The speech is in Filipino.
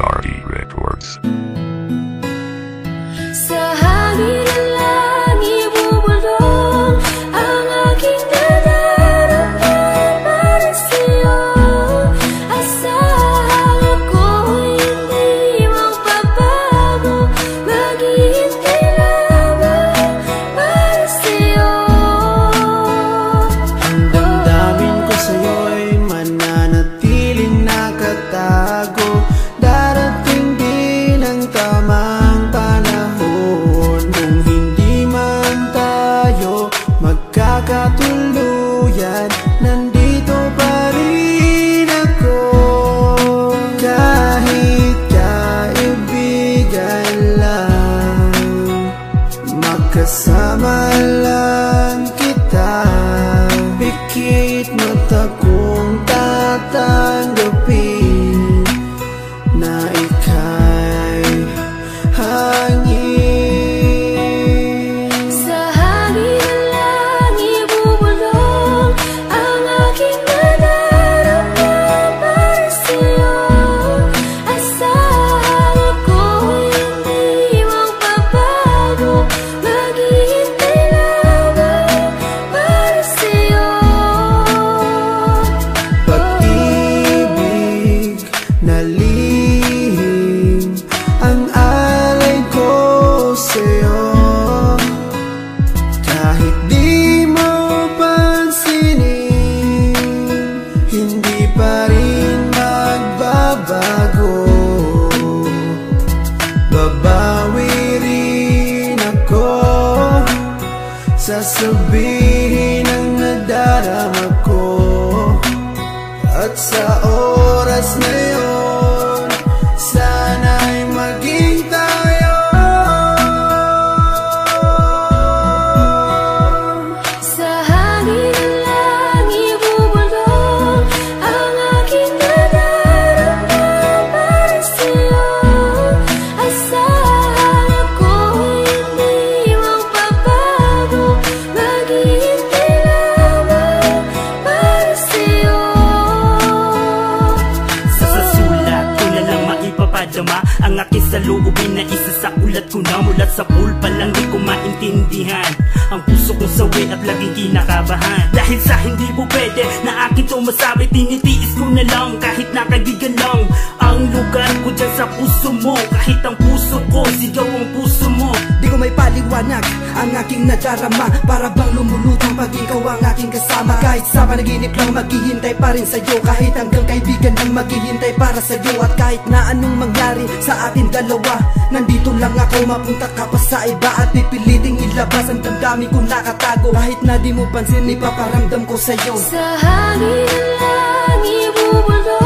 are magbabago Babawi rin ako. Sasabihin ang nadarama ko. At sa oras na yun Ang aking saloobin na isa sa ulat ko. Na Mulat sa pool pa lang di ko maintindihan. Ang puso kong sawi at laging kinakabahan. Dahil sa hindi po pwede na akin to masabi Tinitiis ko na lang kahit na kaibigan lang Ang lugar ko dyan sa puso mo. Kahit ang puso ang aking nadarama Para bang lumulutang pag ikaw ang aking kasama. Kahit sa panaginip lang maghihintay pa rin sa'yo. Kahit hanggang kaibigan lang maghihintay para sa'yo. At kahit na anong mangyari sa atin dalawa Nandito lang ako mapunta ka pa sa iba. At pipiliting ilabas ang damdamin ko nakatago. Kahit na di mo pansin ipaparamdam ko sa'yo. Sa hangin ng langit bubulong Ang aking